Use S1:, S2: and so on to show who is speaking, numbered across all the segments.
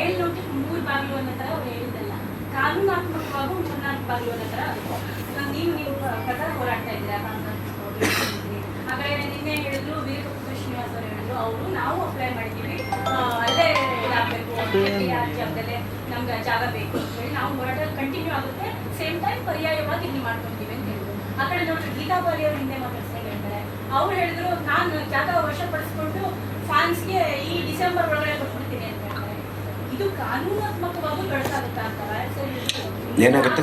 S1: ಮೇಲ್ನೋಟಕ್ಕೆ ಮೂರು ಬಾಗಿಲು ಅನ್ನೋ ತರ ಅವ್ರು ಹೇಳಿದ್ದಲ್ಲ. ಕಾನೂನಾತ್ಮಕವಾಗೂ ಮೂರ್ನಾಲ್ಕು ಬಾಗಿಲು ಅನ್ನೋ ಥರ ನೀವು ನೀವು ಪ್ರಕಾರ ಹೋರಾಡ್ತಾ ಇದ್ದೀರಾ. ಹಾಗಾದ್ರೆ ನಿನ್ನೆ ಹೇಳಿದ್ರು ವೀರಭದ್ರ ಶ್ರೀನಿವಾಸ್ ಅವರು ಹೇಳಿದ್ರು. ಅವರು ನಾವು ಅಪ್ಲೈ ಮಾಡಿದ್ದೀವಿ. ಆ, ಅಲ್ಲೇ ಇದಾಗಬೇಕು. ಜಾಗದಲ್ಲೇ ನಮ್ಗೆ ಜಾಗ ಬೇಕು ಅಂತ ಹೇಳಿ ನಾವು ಹೋರಾಟ ಕಂಟಿನ್ಯೂ ಆಗುತ್ತೆ. ಸೇಮ್ ಟೈಮ್ ಪರ್ಯಾಯವಾಗಿ ಇಲ್ಲಿ ಮಾಡ್ಕೊಂತೀವಿ ಅಂತ ಹೇಳಿದ್ರು. ಆ ಕಡೆ ನೋಡ್ರಿ ಗೀತಾ ಬಾಲಿ ಅವರು ಹಿಂದೆ ಮಾತಾಡ್ಸ್ಕೊಂಡು ಹೇಳ್ತಾರೆ ಅವ್ರು ಹೇಳಿದ್ರು ನಾನು ಜಾಗ ವಶಪಡಿಸ್ಕೊಂಡು ಫ್ಯಾನ್ಸ್ಗೆ ಈ ಡಿಸೆಂಬರ್ ಒಳಗಡೆ ಕೊಟ್ಬಿಡ್ತೀನಿ ಅಂತ
S2: ಏನಾಗುತ್ತೆ?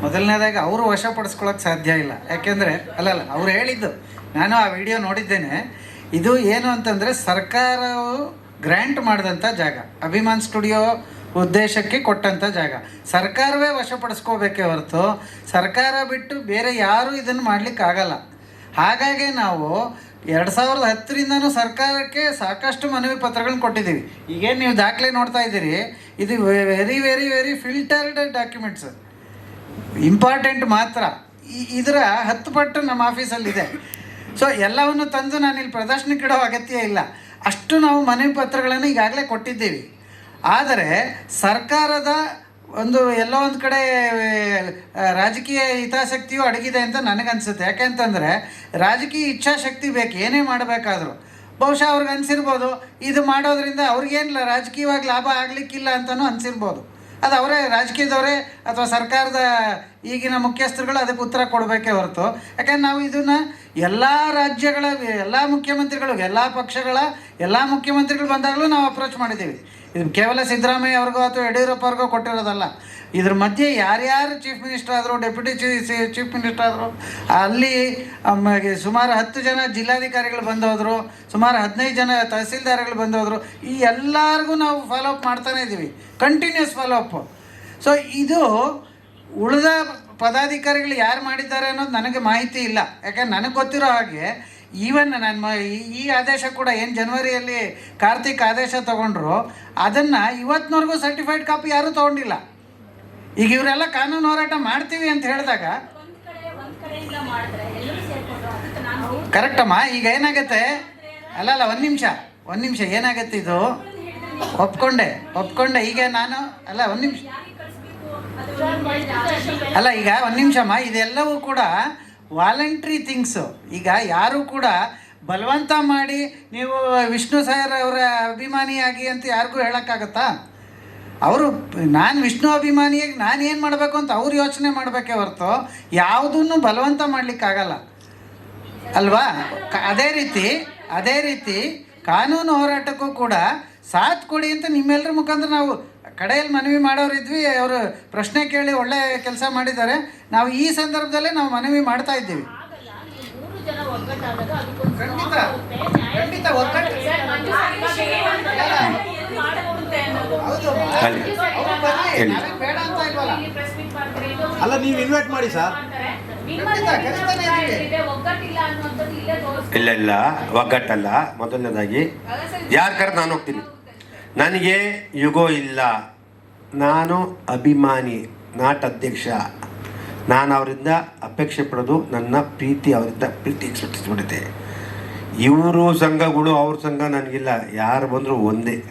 S3: ಮೊದಲನೇದಾಗಿ ಅವರು ವಶಪಡಿಸ್ಕೊಳ್ಳೋಕೆ ಸಾಧ್ಯ ಇಲ್ಲ. ಯಾಕೆಂದರೆ ಅಲ್ಲಲ್ಲ ಅವ್ರು ಹೇಳಿದ್ದು ನಾನು ಆ ವಿಡಿಯೋ ನೋಡಿದ್ದೇನೆ. ಇದು ಏನು ಅಂತಂದರೆ ಸರ್ಕಾರವು ಗ್ರ್ಯಾಂಟ್ ಮಾಡಿದಂಥ ಜಾಗ. ಅಭಿಮಾನ್ ಸ್ಟುಡಿಯೋ ಉದ್ದೇಶಕ್ಕೆ ಕೊಟ್ಟಂಥ ಜಾಗ. ಸರ್ಕಾರವೇ ವಶಪಡಿಸ್ಕೋಬೇಕೇ ಹೊರತು ಸರ್ಕಾರ ಬಿಟ್ಟು ಬೇರೆ ಯಾರೂ ಇದನ್ನು ಮಾಡಲಿಕ್ಕಾಗಲ್ಲ. ಹಾಗಾಗಿ ನಾವು ಎರಡು ಸಾವಿರದ ಹತ್ತರಿಂದನೂ ಸರ್ಕಾರಕ್ಕೆ ಸಾಕಷ್ಟು ಮನವಿ ಪತ್ರಗಳನ್ನ ಕೊಟ್ಟಿದ್ದೀವಿ. ಈಗೇನು ನೀವು ದಾಖಲೆ ನೋಡ್ತಾ ಇದ್ದೀರಿ, ಇದು very very very filtered documents important ಮಾತ್ರ. ಇದರ ಹತ್ತು ಪಟ್ಟು ನಮ್ಮ ಆಫೀಸಲ್ಲಿದೆ ಸೊ ಎಲ್ಲವನ್ನು ತಂದು ನಾನು ಇಲ್ಲಿ ಪ್ರದರ್ಶನಕ್ಕೆ ಇಡೋ ಅಗತ್ಯ ಇಲ್ಲ. ಅಷ್ಟು ನಾವು ಮನವಿ ಪತ್ರಗಳನ್ನು ಈಗಾಗಲೇ ಕೊಟ್ಟಿದ್ದೀವಿ. ಆದರೆ ಸರ್ಕಾರದ ಒಂದು ಎಲ್ಲೋ ಒಂದು ಕಡೆ ರಾಜಕೀಯ ಹಿತಾಸಕ್ತಿಯು ಅಡಗಿದೆ ಅಂತ ನನಗನ್ಸುತ್ತೆ. ಯಾಕೆಂತಂದರೆ, ರಾಜಕೀಯ ಇಚ್ಛಾಶಕ್ತಿ ಬೇಕು, ಏನೇ ಮಾಡಬೇಕಾದ್ರೂ. ಬಹುಶಃ ಅವ್ರಿಗೆ ಅನಿಸಿರ್ಬೋದು, ಇದು ಮಾಡೋದ್ರಿಂದ ಅವ್ರಿಗೇನಿಲ್ಲ, ರಾಜಕೀಯವಾಗಿ ಲಾಭ ಆಗಲಿಕ್ಕಿಲ್ಲ ಅಂತಲೂ ಅನಿಸಿರ್ಬೋದು. ಅದು ಅವರೇ, ರಾಜಕೀಯದವರೇ ಅಥವಾ ಸರ್ಕಾರದ ಈಗಿನ ಮುಖ್ಯಸ್ಥರುಗಳು ಅದಕ್ಕೆ ಉತ್ತರ ಕೊಡಬೇಕೇ ಹೊರತು. ಯಾಕಂದ್ರೆ ನಾವು ಇದನ್ನು ಎಲ್ಲ ರಾಜ್ಯಗಳ, ಎಲ್ಲ ಮುಖ್ಯಮಂತ್ರಿಗಳು, ಎಲ್ಲ ಪಕ್ಷಗಳ, ಎಲ್ಲ ಮುಖ್ಯಮಂತ್ರಿಗಳು ಬಂದಾಗಲೂ ನಾವು ಅಪ್ರೋಚ್ ಮಾಡಿದ್ದೀವಿ. ಇದು ಕೇವಲ ಸಿದ್ದರಾಮಯ್ಯ ಅವ್ರಿಗೋ ಅಥವಾ ಯಡಿಯೂರಪ್ಪ ಅವ್ರಿಗೋ ಕೊಟ್ಟಿರೋದಲ್ಲ. ಇದ್ರ ಮಧ್ಯೆ ಯಾರ್ಯಾರು ಚೀಫ್ ಮಿನಿಸ್ಟರ್ ಆದರು ಡೆಪ್ಯೂಟಿ ಚೀಫ್ ಮಿನಿಸ್ಟರ್ ಆದರು, ಅಲ್ಲಿ ಸುಮಾರು ಹತ್ತು ಜನ ಜಿಲ್ಲಾಧಿಕಾರಿಗಳು ಬಂದೋದ್ರು, ಸುಮಾರು ಹದಿನೈದು ಜನ ತಹಸೀಲ್ದಾರ್ಗಳು ಬಂದೋದ್ರು, ಈ ಎಲ್ಲರಿಗೂ ನಾವು ಫಾಲೋ ಅಪ್ ಮಾಡ್ತಾನೆ ಇದ್ದೀವಿ ಕಂಟಿನ್ಯೂಸ್ ಫಾಲೋ ಅಪ್ ಸೊ ಇದು ಉಳಿದ ಪದಾಧಿಕಾರಿಗಳು ಯಾರು ಮಾಡಿದ್ದಾರೆ ಅನ್ನೋದು ನನಗೆ ಮಾಹಿತಿ ಇಲ್ಲ. ಯಾಕಂದ್ರೆ ನನಗೆ ಗೊತ್ತಿರೋ ಹಾಗೆ ಈವನ್ ನಾನು ಮ ಈ- ಆದೇಶ ಕೂಡ ಏನು ಜನವರಿಯಲ್ಲಿ ಕಾರ್ತಿಕ್ ಆದೇಶ ತಗೊಂಡ್ರು, ಅದನ್ನು ಇವತ್ತಿನವರೆಗೂ ಸರ್ಟಿಫೈಡ್ ಕಾಪಿ ಯಾರೂ ತೊಗೊಂಡಿಲ್ಲ. ಈಗ ಇವರೆಲ್ಲ ಕಾನೂನು ಹೋರಾಟ ಮಾಡ್ತೀವಿ ಅಂತ ಹೇಳಿದಾಗ ಕರೆಕ್ಟಮ್ಮ ಈಗ ಏನಾಗುತ್ತೆ? ಅಲ್ಲ ಅಲ್ಲ, ಒಂದು ನಿಮಿಷ ಒಂದು ನಿಮಿಷ, ಏನಾಗತ್ತೆ ಇದು? ಒಪ್ಕೊಂಡೆ ಒಪ್ಕೊಂಡೆ, ಈಗ ನಾನು ಅಲ್ಲ, ಒಂದು ನಿಮಿಷ. ಅಲ್ಲ, ಈಗ ಒಂದು ನಿಮಿಷಮ್ಮ ಇದೆಲ್ಲವೂ ಕೂಡ ವಾಲಂಟ್ರಿ ಥಿಂಗ್ಸು. ಈಗ ಯಾರೂ ಕೂಡ ಬಲವಂತ ಮಾಡಿ ನೀವು ವಿಷ್ಣು ಸರ್ ಅವರ ಅಭಿಮಾನಿಯಾಗಿ ಅಂತ ಯಾರಿಗೂ ಹೇಳೋಕ್ಕಾಗತ್ತಾ? ಅವರು, ನಾನು ವಿಷ್ಣು ಅಭಿಮಾನಿಯಾಗಿ ನಾನು ಏನು ಮಾಡಬೇಕು ಅಂತ ಅವ್ರು ಯೋಚನೆ ಮಾಡಬೇಕೇ ಹೊರತು ಯಾವುದನ್ನು ಬಲವಂತ ಮಾಡಲಿಕ್ಕಾಗಲ್ಲ. ಅಲ್ವಾ? ಅದೇ ರೀತಿ ಅದೇ ರೀತಿ ಕಾನೂನು ಹೋರಾಟಕ್ಕೂ ಕೂಡ ಸಾಥ್ ಕೊಡಿ ಅಂತ ನಿಮ್ಮೆಲ್ಲರ ಮುಖಾಂತರ ನಾವು ಕಡೆಯಲ್ಲಿ ಮನವಿ ಮಾಡೋರಿದ್ವಿ ಅವರು ಪ್ರಶ್ನೆ ಕೇಳಿ ಒಳ್ಳೆ ಕೆಲಸ ಮಾಡಿದ್ದಾರೆ ನಾವು ಈ ಸಂದರ್ಭದಲ್ಲೇ ನಾವು ಮನವಿ ಮಾಡ್ತಾ ಇದ್ದೀವಿ ಖಂಡಿತ. ಖಂಡಿತ
S2: ಅಲ್ಲಿ.
S4: ನೀವು ಇನ್ವೈಟ್ ಮಾಡಿ ಸರ್.
S1: ಇಲ್ಲೇ.
S2: ಇಲ್ಲ, ಒಗ್ಗಟ್ಟಲ್ಲ ಮೊದಲನೇದಾಗಿ ಯಾರು ಕರೆ ನಾನು ಹೋಗ್ತೀನಿ ನನಗೆ ಯುಗೋ ಇಲ್ಲ. ನಾನು ಅಭಿಮಾನಿ, ನಾಟ್ ಅಧ್ಯಕ್ಷ. ನಾನು ಅವರಿಂದ ಅಪೇಕ್ಷೆ ಪಡೋದು ನನ್ನ ಪ್ರೀತಿ, ಅವರಿಂದ ಪ್ರೀತಿ ಎಕ್ಸ್ಪೆಕ್ಟೇಷನ್ ಮಾಡಿದ್ದೆ ಇವರು ಸಂಘಗಳು ಅವ್ರ ಸಂಘ ನನಗಿಲ್ಲ. ಯಾರು ಬಂದರೂ ಒಂದೇ.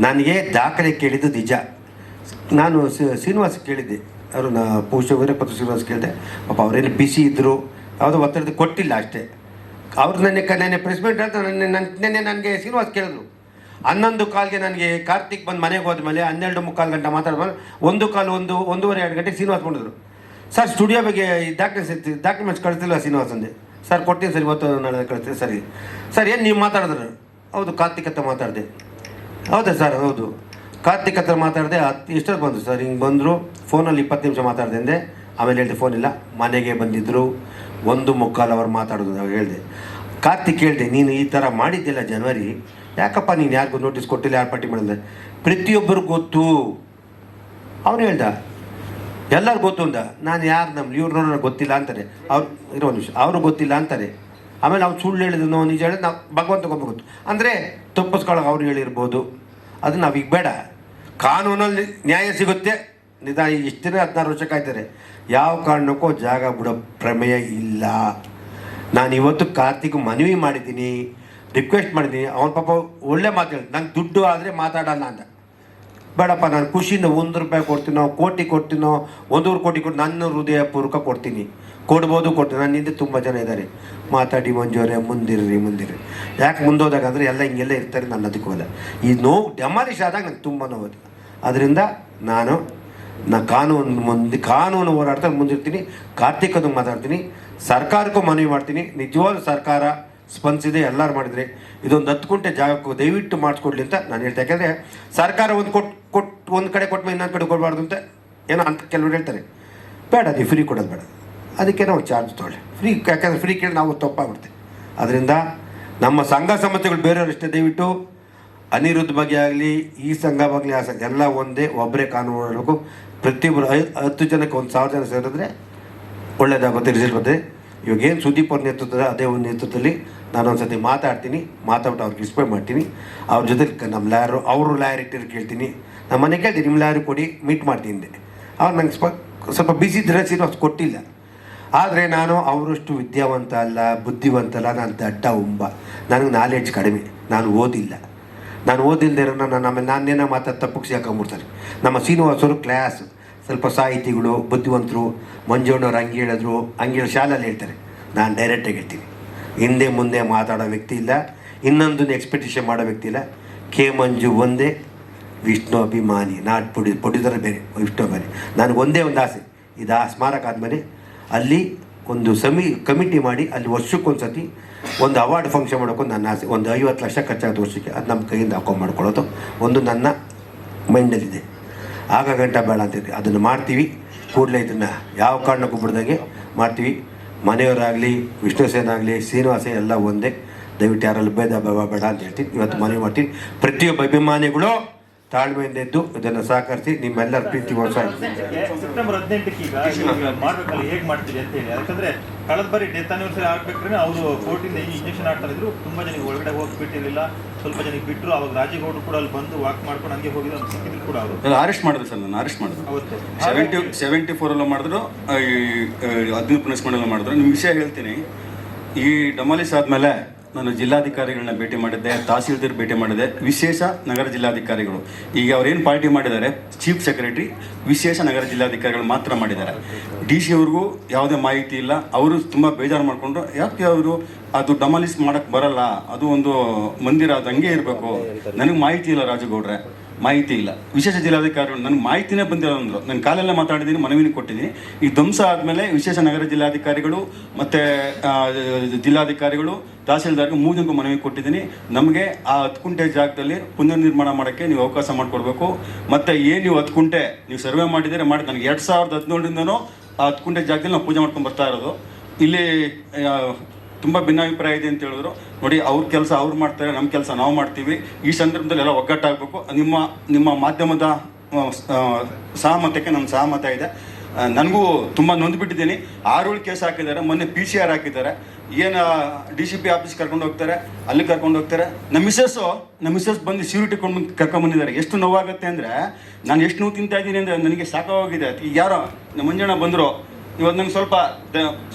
S2: ನನಗೆ ದಾಖಲೆ ಕೇಳಿದ್ದು ನಿಜ. ನಾನು ಶ್ರೀನಿವಾಸ ಕೇಳಿದ್ದೆ. ಅವರು ನಾ ಪೂಜೆ ಪತ್ರ ಶ್ರೀನಿವಾಸ ಕೇಳಿದೆ. ಪಾಪ ಅವರೇನು ಬಿಸಿ ಇದ್ದರು ಯಾವುದೋ ಒತ್ತಡದ ಕೊಟ್ಟಿಲ್ಲ ಅಷ್ಟೇ. ಅವ್ರು ನನಗೆ ಕ, ನೆನ್ನೆ ಪ್ರೆಸ್ ಅಂತ ನೆನ್ನೆ ನನ್ನ ನೆನ್ನೆ ನನಗೆ ಶ್ರೀನಿವಾಸ್ ಕೇಳಿದ್ರು. ಹನ್ನೊಂದು ಕಾಲ್ಗೆ ನನಗೆ ಕಾರ್ತಿಕ್ ಬಂದು ಮನೆಗೆ ಹೋದ್ಮೇಲೆ ಹನ್ನೆರಡು ಮುಕ್ಕಾಲು ಗಂಟೆ ಮಾತಾಡ್ಮೇಲೆ ಒಂದು ಕಾಲು ಒಂದು, ಒಂದೂವರೆ, ಎರಡು ಗಂಟೆಗೆ ಶ್ರೀನಿವಾಸ್ ಬಂದಿದ್ರು. ಸರ್ ಸ್ಟುಡಿಯೋ ಬಗ್ಗೆ ಈ ಡಾಕ್ಯುಮೆಂಟ್ಸ್ ಡಾಕ್ಯುಮೆಂಟ್ಸ್ ಕಳಿಸ್ತಿಲ್ಲ ಶ್ರೀನಿವಾಸ್ ಅಂದೆ. ಸರ್, ಕೊಡ್ತೀನಿ ಸರ್, ಇವತ್ತು ನಾಳೆ ಕಳಿಸ್ತೀನಿ ಸರಿ. ಸರ್, ಏನು ನೀವು ಮಾತಾಡಿದ್ರು? ಹೌದು, ಕಾರ್ತಿಕ್ ಹತ್ರ ಮಾತಾಡಿದೆ. ಹೌದಾ ಸರ್, ಹೌದು. ಕಾರ್ತಿಕ್ ಹತ್ರ ಮಾತಾಡಿದೆ ಹತ್ತು ಇಷ್ಟೊತ್ತು ಬಂದರು. ಸರ್, ಹಿಂಗೆ ಬಂದರು, ಫೋನಲ್ಲಿ ಇಪ್ಪತ್ತು ನಿಮಿಷ ಮಾತಾಡಿದೆ ಅಂದೆ. ಆಮೇಲೆ ಹೇಳಿದೆ, ಫೋನ್ ಇಲ್ಲ. ಮನೆಗೆ ಬಂದಿದ್ದರು ಒಂದು ಮುಕ್ಕಾಲು ಅವ್ರು ಮಾತಾಡೋದು, ಹೇಳಿದೆ. ಕಾರ್ತಿಕ್ ಹೇಳಿದೆ, ನೀನು ಈ ಥರ ಮಾಡಿದ್ದಿಲ್ಲ ಜನವರಿ ಯಾಕಪ್ಪ ನೀನು ಯಾರಿಗೂ ನೋಟಿಸ್ ಕೊಟ್ಟಿಲ್ಲ ಯಾರು ಪಟ್ಟಿ ಮಾಡಿದ್ರೆ ಪ್ರತಿಯೊಬ್ಬರು ಗೊತ್ತು. ಅವನು ಹೇಳ್ದ. ಎಲ್ಲರೂ ಗೊತ್ತು ಅಂದ. ನಾನು ಯಾರು ನಮ್ಮ ಇವ್ರನ್ನ ಗೊತ್ತಿಲ್ಲ ಅಂತಾರೆ. ಅವ್ರು, ಇರೋ ನಿಮಿಷ. ಅವರು ಗೊತ್ತಿಲ್ಲ ಅಂತಾರೆ. ಆಮೇಲೆ ಅವ್ನು ಸುಳ್ಳು ಹೇಳಿದ್ರು ನಿಜ ಹೇಳಿದ್ ನಾವು ಭಗವಂತ ಗೊತ್ತು. ಅಂದರೆ ತಪ್ಪಿಸ್ಕೊಳ್ಳೋಕೆ ಅವ್ರು ಹೇಳಿರ್ಬೋದು. ಅದು ನಾವೀಗ ಬೇಡ. ಕಾನೂನಲ್ಲಿ ನ್ಯಾಯ ಸಿಗುತ್ತೆ. ನಿಧಾನ ಇಷ್ಟು ದಿನ ಹದಿನಾರು ವರ್ಷ ಕಾಯ್ತಾರೆ. ಯಾವ ಕಾರಣಕ್ಕೂ ಜಾಗ ಬಿಡೋ ಪ್ರಮೇಯ ಇಲ್ಲ. ನಾನು ಇವತ್ತು ಕಾರ್ತಿಕ್ ಮನವಿ ಮಾಡಿದ್ದೀನಿ. ರಿಕ್ವೆಸ್ಟ್ ಮಾಡಿದ್ದೀನಿ. ಅವನ ಪಾಪ ಒಳ್ಳೆ ಮಾತು ಹೇಳಿ ನಂಗೆ ದುಡ್ಡು ಆದರೆ ಮಾತಾಡೋಣ ಅಂತ ಬೇಡಪ್ಪ, ನಾನು ಖುಷಿಯಿಂದ ಒಂದು ರೂಪಾಯಿ ಕೊಡ್ತೀನೋ. ಕೋಟಿ ಕೊಡ್ತೀನೋ, ಒಂದೂವರೆ ಕೋಟಿ ಕೊಟ್ಟು ನನ್ನ ಹೃದಯಪೂರ್ವಕ ಕೊಡ್ತೀನಿ. ಕೊಡ್ಬೋದು, ಕೊಡ್ತೀನಿ. ನನ್ನ ಹಿಂದೆ ತುಂಬ ಜನ ಇದ್ದಾರೆ ಮಾತಾಡಿ ಮಂಜೋರೆ ಮುಂದಿರ್ರಿ ಮುಂದಿರ್ರಿ. ಯಾಕೆ ಮುಂದೋದಾಗ ಅಂದರೆ ಎಲ್ಲ ಹಿಂಗೆಲ್ಲ ಇರ್ತಾರೆ, ನನ್ನ ಅದಕ್ಕೆ ಹೋಗಲ್ಲ ಈ ನೋವು ಡೆಮಾಲಿಷ್ ಆದಾಗ ನಂಗೆ ತುಂಬ ನೋವು ಅದರಿಂದ ನಾನು ನಾ ಕಾನೂನು ಮುಂದೆ, ಕಾನೂನು ಹೋರಾಡ್ತಾ ಮುಂದಿರ್ತೀನಿ. ಕಾರ್ತಿಕದು ಮಾತಾಡ್ತೀನಿ. ಸರ್ಕಾರಕ್ಕೂ ಮನವಿ ಮಾಡ್ತೀನಿ. ನಿಜವಾದ ಸರ್ಕಾರ ಸ್ಪಂದಿಸಿದೆ ಎಲ್ಲರೂ ಮಾಡಿದ್ರಿ. ಇದೊಂದು ಹತ್ತು ಗುಂಟೆ ಜಾಗಕ್ಕೂ ದಯವಿಟ್ಟು ಮಾಡಿಸ್ಕೊಡ್ಲಿ ಅಂತ ನಾನು ಹೇಳ್ತಾ ಯಾಕೆಂದರೆ ಸರ್ಕಾರ ಒಂದು ಕೊಟ್ಟು ಕೊಟ್ಟು ಒಂದು ಕಡೆ ಕೊಟ್ಟು ಇನ್ನೊಂದು ಕಡೆ ಕೊಡಬಾರ್ದು ಅಂತ ಏನೋ ಅಂತ ಕೆಲವರು ಹೇಳ್ತಾರೆ. ಬೇಡ, ನೀವು ಫ್ರೀ ಕೊಡೋದು ಬೇಡ. ಅದಕ್ಕೆ ನಾವು ಚಾರ್ಜ್ ತೊಗೊಳ್ಳಿ. ಫ್ರೀ ಯಾಕಂದರೆ ಫ್ರೀ ಕೇಳಿ ನಾವು ತಪ್ಪಾಗ್ಬಿಡ್ತೀವಿ ಅದರಿಂದ ನಮ್ಮ ಸಂಘ ಸಂಸ್ಥೆಗಳು ಬೇರೆಯವ್ರಷ್ಟೇ ದಯವಿಟ್ಟು ಅನಿರುದ್ಧ ಬಗ್ಗೆ ಆಗಲಿ, ಈ ಸಂಘ ಆಗಲಿ, ಆ ಸಂಘ ಎಲ್ಲ ಒಂದೇ ಒಬ್ಬರೇ ಕಾನೂನು ಮಾಡಬೇಕು ಪ್ರತಿಯೊಬ್ಬರು ಹತ್ತು ಜನಕ್ಕೆ ಒಂದು ಸಾವಿರ ಜನ ಸೇರಿದ್ರೆ ಒಳ್ಳೆಯದಾಗುತ್ತೆ ರಿಸಲ್ಟ್ ಬರುತ್ತೆ ಇವಾಗ ಏನು ಸುದೀಪ್ ಅವ್ರ ನೇತೃತ್ವದ ಅದೇ ಒಂದು ನೇತೃತ್ವದಲ್ಲಿ ನಾನು ಒಂದ್ಸತಿ ಮಾತಾಡ್ತೀನಿ, ಮಾತಾಡ್ಬಿಟ್ಟು ಅವ್ರಿಗೆ ಎಕ್ಸ್ಪ್ಲೇನ್ ಮಾಡ್ತೀನಿ. ಅವ್ರ ಜೊತೆ ನಮ್ಮ ಲಾಯರು, ಅವರು ಲಾಯರ್ ಇಟ್ಟಿರೋ ಕೇಳ್ತೀನಿ. ನಮ್ಮ ಮನೆಗೆ ಕೇಳ್ತೀನಿ ನಿಮ್ಮ ಲಾಯರ್ ಕೊಡಿ, ಮೀಟ್ ಮಾಡ್ತೀನಿ ಅವ್ರು ನಂಗೆ ಸ್ವಲ್ಪ ಸ್ವಲ್ಪ ಬಿಸಿ ಇದ್ರೆ ಅಷ್ಟು ಕೊಟ್ಟಿಲ್ಲ. ಆದರೆ ನಾನು ಅವರಷ್ಟು ವಿದ್ಯಾವಂತ ಅಲ್ಲ, ಬುದ್ಧಿವಂತ ಅಲ್ಲ, ನಾನು ದಡ್ಡ ಉಂಬ. ನನಗೆ ನಾಲೆಡ್ಜ್ ಕಡಿಮೆ. ನಾನು ಓದಿಲ್ಲ. ನಾನು ಓದಿಲ್ಲದೆ ಇರೋ ನಾನು ಆಮೇಲೆ ನಾನೇನೋ ಮಾತಾಡಿ ತಪ್ಪಿಗೆ ಸಿಗಾಕೊಂಬಿಡ್ತಾರೆ ನಮ್ಮ ಶ್ರೀನಿವಾಸರು ಕ್ಲಾಸ್ ಸ್ವಲ್ಪ ಸಾಹಿತಿಗಳು, ಬುದ್ಧಿವಂತರು ಮಂಜುಣ್ಣವ್ರು ಹಂಗೆ ಹೇಳಿದ್ರು, ಹಂಗೆ ಹೇಳಿ ಶಾಲೆಯಲ್ಲಿ ಹೇಳ್ತಾರೆ. ನಾನು ಡೈರೆಕ್ಟಾಗಿ ಹೇಳ್ತೀನಿ. ಹಿಂದೆ ಮುಂದೆ ಮಾತಾಡೋ ವ್ಯಕ್ತಿ ಇಲ್ಲ. ಇನ್ನೊಂದನ್ನು ಎಕ್ಸ್ಪೆಕ್ಟೇಷನ್ ಮಾಡೋ ವ್ಯಕ್ತಿ ಇಲ್ಲ. ಕೆ ಮಂಜು ಒಂದೇ, ವಿಷ್ಣು ಅಭಿಮಾನಿ. ನಾಟ್ ಪುಡಿ, ಪುಡಿದರ ಬೇರೆ, ವಿಷ್ಣು ಅಭಿಮಾನಿ. ನನಗೆ ಒಂದೇ ಒಂದು ಆಸೆ. ಇದು ಆ ಸ್ಮಾರಕ ಆದಮೇಲೆ ಅಲ್ಲಿ ಒಂದು ಸಮಿ ಕಮಿಟಿ ಮಾಡಿ ಅಲ್ಲಿ ವರ್ಷಕ್ಕೊಂದು ಸತಿ ಒಂದು ಅವಾರ್ಡ್ ಫಂಕ್ಷನ್ ಮಾಡೋಕ್ಕೊಂದು ನನ್ನ ಆಸೆ. ಒಂದು ಐವತ್ತು ಲಕ್ಷ ಖರ್ಚಾಗುತ್ತೆ ವರ್ಷಕ್ಕೆ. ಅದು ನಮ್ಮ ಕೈಯಿಂದ ಹಾಕೊಂಡು ಮಾಡ್ಕೊಳ್ಳೋದು. ಒಂದು ನನ್ನ ಮೈಂಡಲ್ಲಿದೆ ಆಗ ಗಂಟ ಬೇಡ ಅಂತಿದ್ದೆ ಅದನ್ನು ಮಾಡ್ತೀವಿ. ಕೂಡಲೇ ಇದನ್ನು ಯಾವ ಕಾರಣಕ್ಕೂ ಬಿಡ್ದಂಗೆ ಮಾಡ್ತೀವಿ. ಮನೆಯವರಾಗಲಿ ವಿಷ್ಣುಸೇನ ಆಗಲಿ ಶ್ರೀನಿವಾಸ ಎಲ್ಲ ಒಂದೇ. ದಯವಿಟ್ಟು ಯಾರಲ್ಲಿ ಭೇದ ಬೇಡ ಅಂತ ಹೇಳ್ತೀನಿ. ಇವತ್ತು ಮನವಿ ಮಾಡ್ತೀನಿ. ಪ್ರತಿಯೊಬ್ಬ ಅಭಿಮಾನಿಗಳು ತಾಳ್ಮೆಯಿಂದ ಇದ್ದು ಇದನ್ನು ಸಹಕರಿಸಿ ನಿಮ್ಮೆಲ್ಲರ ಪ್ರೀತಿ ಹೊಸ
S4: ಸೆಪ್ಟೆಂಬರ್ ಹದಿನೆಂಟಕ್ಕೆ ಈಗ ಮಾಡ್ಬೇಕಲ್ಲ ಹೇಗೆ ಮಾಡ್ತೀರಿ ಅಂತ ಹೇಳಿ. ಯಾಕಂದ್ರೆ ಕಳೆದ ಬಾರಿ ಡೆತ್ ಅನಿವರ್ಸರಿ ಆಗ್ಬೇಕಾದ್ರೆ ಅವರು ಕೋರ್ಟಿಂದ ಇಂಜೆಕ್ಷನ್ ಆಗ್ತಾ ಇದ್ರು. ತುಂಬಾ ಜನಕ್ಕೆ ಒಳಗಡೆ ಹೋಗಿ ಬಿಟ್ಟಿರಲಿಲ್ಲ. ಸ್ವಲ್ಪ ಜನಕ್ಕೆ ಬಿಟ್ಟರು ಅವಾಗ ರಾಜೇಗೌಡರು ಕೂಡ ಅಲ್ಲಿ ಬಂದು ವಾಕ್ ಮಾಡ್ಕೊಂಡು ಹಂಗೆ ಹೋಗಿದ್ರು ಅಂತ ಸಿಕ್ಕಿದ್ರು ಕೂಡ ಅವರು.
S5: ನಾನು ಅರೆಸ್ಟ್ ಮಾಡಿದ್ರು ಸರ್ ನಾನು ಅರೆಸ್ಟ್ ಮಾಡಿದ್ರು.
S4: ಅವತ್ತು
S5: ಸೆವೆಂಟಿ ಸೆವೆಂಟಿ ಫೋರಲ್ಲೂ ಮಾಡಿದ್ರು ಈ ಹದಿನೈದು ಪುನಸ್ಮಂಡಲ ಮಾಡಿದ್ರು. ನಿಮ್ಗೆ ವಿಷಯ ಹೇಳ್ತೀನಿ. ಈ ಡಮಾಲಿಸ್ ಆದಮೇಲೆ ನಾನು ಜಿಲ್ಲಾಧಿಕಾರಿಗಳನ್ನ ಭೇಟಿ ಮಾಡಿದ್ದೆ, ತಹಸೀಲ್ದಾರ್ ಭೇಟಿ ಮಾಡಿದೆ ವಿಶೇಷ ನಗರ ಜಿಲ್ಲಾಧಿಕಾರಿಗಳು. ಈಗ ಅವ್ರೇನು ಪಾರ್ಟಿ ಮಾಡಿದ್ದಾರೆ, ಚೀಫ್ ಸೆಕ್ರೆಟರಿ ವಿಶೇಷ ನಗರ ಜಿಲ್ಲಾಧಿಕಾರಿಗಳು ಮಾತ್ರ ಮಾಡಿದ್ದಾರೆ. ಡಿ ಸಿ ಅವ್ರಿಗೂ ಯಾವುದೇ ಮಾಹಿತಿ ಇಲ್ಲ, ಅವರು ತುಂಬ ಬೇಜಾರು ಮಾಡಿಕೊಂಡು, ಯಾಕೆ ಅವರು ಅದು ಡಮಾಲಿಸ್ ಮಾಡಕ್ಕೆ ಬರಲ್ಲ, ಅದು ಒಂದು ಮಂದಿರ, ಅದು ಹಂಗೆ ಇರಬೇಕು. ನನಗೆ ಮಾಹಿತಿ ಇಲ್ಲ ರಾಜಗೌಡ್ರೆ. ಮಾಹಿತಿ ಇಲ್ಲ. ವಿಶೇಷ ಜಿಲ್ಲಾಧಿಕಾರಿಗಳು ನನಗೆ ಮಾಹಿತಿನೇ ಬಂದಿಲ್ಲ ಅಂದರು. ನಾನು ಕಾಲೆಲ್ಲ ಮಾತಾಡಿದ್ದೀನಿ ಮನವಿನ ಕೊಟ್ಟಿದ್ದೀನಿ ಈ ಧ್ವಂಸ ಆದಮೇಲೆ ವಿಶೇಷ ನಗರ ಜಿಲ್ಲಾಧಿಕಾರಿಗಳು ಮತ್ತು ಜಿಲ್ಲಾಧಿಕಾರಿಗಳು, ತಹಸೀಲ್ದಾರ್ಗೆ ಮೂರು ಜನಕ್ಕೂ ಮನವಿ ಕೊಟ್ಟಿದ್ದೀನಿ ನಮಗೆ ಆ ಹತ್ತು ಕುಂಟೆ ಜಾಗದಲ್ಲಿ ಪುನರ್ನಿರ್ಮಾಣ ಮಾಡೋಕ್ಕೆ ನೀವು ಅವಕಾಶ ಮಾಡಿಕೊಡ್ಬೇಕು. ಮತ್ತು ಏನು ನೀವು ಹತ್ತು ಕುಂಟೆ ನೀವು ಸರ್ವೆ ಮಾಡಿದರೆ ಮಾಡಿ ನನಗೆ ಎರಡು ಸಾವಿರದ ಹದಿನೇಳರಿಂದನೂ ಆ ಹತ್ತು ಕುಂಟೆ ಜಾಗದಲ್ಲಿ ನಾವು ಪೂಜೆ ಮಾಡ್ಕೊಂಡು ಬರ್ತಾ ಇರೋದು. ಇಲ್ಲಿ ತುಂಬ ಭಿನ್ನಾಭಿಪ್ರಾಯ ಇದೆ ಅಂತ ಹೇಳಿದ್ರು. ನೋಡಿ, ಅವ್ರ ಕೆಲಸ ಅವ್ರು ಮಾಡ್ತಾರೆ ನಮ್ಮ ಕೆಲಸ ನಾವು ಮಾಡ್ತೀವಿ. ಈ ಸಂದರ್ಭದಲ್ಲಿ ಎಲ್ಲ ಒಗ್ಗಟ್ಟಾಗಬೇಕು. ನಿಮ್ಮ ನಿಮ್ಮ ಮಾಧ್ಯಮದ ಸಹಮತಕ್ಕೆ ನನ್ನ ಸಹಮತ ಇದೆ. ನನಗೂ ತುಂಬ ನೊಂದ್ಬಿಟ್ಟಿದ್ದೀನಿ ಆರುಳು ಕೇಸ್ ಹಾಕಿದ್ದಾರೆ. ಮೊನ್ನೆ ಪಿ ಸಿ ಆರ್ ಹಾಕಿದ್ದಾರೆ. ಏನು ಡಿ ಸಿ ಪಿ ಆಫೀಸ್ ಕರ್ಕೊಂಡು ಹೋಗ್ತಾರೆ? ಅಲ್ಲಿ ಕರ್ಕೊಂಡು ಹೋಗ್ತಾರೆ? ನಮ್ಮ ಮಿಸ್ಸಸ್ಸು ನಮ್ಮ ಮಿಸ್ಸಸ್ ಬಂದು ಸೀರಿಟಿ ಕೊಂಡು ಬಂದು ಬಂದಿದ್ದಾರೆ. ಎಷ್ಟು ನೋವಾಗುತ್ತೆ ಅಂದರೆ, ನಾನು ಎಷ್ಟು ನೋವು ತಿಂತಾ ಇದ್ದೀನಿ ಅಂದರೆ ನನಗೆ ಸಾಕಾಗೋಗಿದೆ. ಈಗ ಯಾರೋ, ನಮ್ಮ ಮಂಜಣ್ಣ ಬಂದರು. ಇವತ್ತು ನಂಗೆ ಸ್ವಲ್ಪ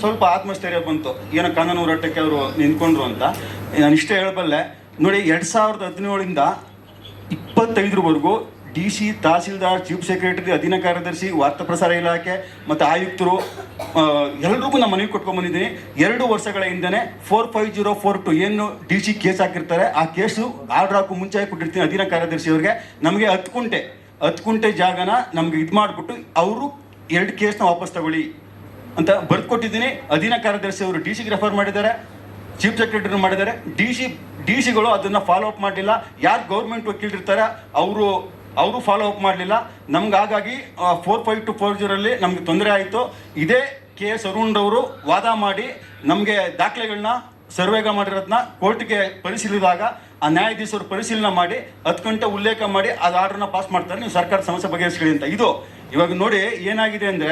S5: ಸ್ವಲ್ಪ ಆತ್ಮಸ್ಥೈರ್ಯ ಬಂತು. ಏನೋ ಕಾನೂನು ಹೋರಾಟಕ್ಕೆ ಅವರು ನಿಂತ್ಕೊಂಡ್ರು ಅಂತ. ನಾನು ಇಷ್ಟೇ ಹೇಳಬಲ್ಲೆ, ನೋಡಿ ಎರಡು ಸಾವಿರದ ಹದಿನೇಳರಿಂದ ಇಪ್ಪತ್ತೈದರವರೆಗೂ D C tahsildar, chief secretary, ಅಧೀನ ಕಾರ್ಯದರ್ಶಿ, ವಾರ್ತಾ ಪ್ರಸಾರ ಇಲಾಖೆ ಮತ್ತು ಆಯುಕ್ತರು ಎಲ್ರಿಗೂ ನಾನು ಮನವಿ ಕೊಟ್ಕೊಂಡ್ಬಂದಿದ್ದೀನಿ ಎರಡು ವರ್ಷಗಳ ಹಿಂದೆ four five zero four two ಏನು ಡಿ ಸಿ ಕೇಸ್ ಹಾಕಿರ್ತಾರೆ, ಆ ಕೇಸು ಆರ್ಡರ್ ಹಾಕೋ ಮುಂಚೆ ಕೊಟ್ಟಿರ್ತೀನಿ ಅಧೀನ ಕಾರ್ಯದರ್ಶಿ ಅವ್ರಿಗೆ. ನಮಗೆ ಹತ್ತು ಕುಂಟೆ ಹತ್ತು ಕುಂಟೆ ಜಾಗನ ನಮ್ಗೆ ಇದು ಮಾಡಿಬಿಟ್ಟು ಅವರು ಎರಡು ಕೇಸ್ನ ವಾಪಸ್ ತಗೊಳ್ಳಿ. ಅಂತ ಬರ್ದು ಕೊಟ್ಟಿದ್ದೀನಿ. ಅಧೀನ ಕಾರ್ಯದರ್ಶಿ ಅವರು ಡಿ ಸಿಗೆ ರೆಫರ್ ಮಾಡಿದ್ದಾರೆ. ಚೀಫ್ ಸೆಕ್ರೆಟರಿ ಮಾಡಿದ್ದಾರೆ. ಡಿ ಸಿ ಡಿ ಸಿಗಳು ಅದನ್ನು ಫಾಲೋ ಅಪ್ ಮಾಡಲಿಲ್ಲ. ಯಾರು ಗೌರ್ಮೆಂಟ್ ವಕೀಲರಿರ್ತಾರೆ ಅವರು ಅವರು ಫಾಲೋ ಅಪ್ ಮಾಡಲಿಲ್ಲ. ನಮ್ಗೆ ಹಾಗಾಗಿ ಫೋರ್ ಫೈವ್ ಟು ಫೋರ್ ಜೀರಲ್ಲಿ ನಮ್ಗೆ ತೊಂದರೆ ಆಯಿತು. ಇದೇ ಕೆ ಎಸ್ ಅರುಣ್ ಅವರು ವಾದ ಮಾಡಿ ನಮಗೆ ದಾಖಲೆಗಳನ್ನ ಸರ್ವೇಗ ಮಾಡಿರೋದನ್ನ ಕೋರ್ಟ್ಗೆ ಪರಿಶೀಲಿಸಿದಾಗ ಆ ನ್ಯಾಯಾಧೀಶರು ಪರಿಶೀಲನೆ ಮಾಡಿ ಹತ್ತು ಗಂಟೆ ಉಲ್ಲೇಖ ಮಾಡಿ ಅದು ಆರ್ಡರ್ನ ಪಾಸ್ ಮಾಡ್ತಾರೆ. ನೀವು ಸರ್ಕಾರ ಸಮಸ್ಯೆ ಬಗೆಹರಿಸ್ಕೊಳ್ಳಿ ಅಂತ. ಇದು ಇವಾಗ ನೋಡಿ ಏನಾಗಿದೆ ಅಂದರೆ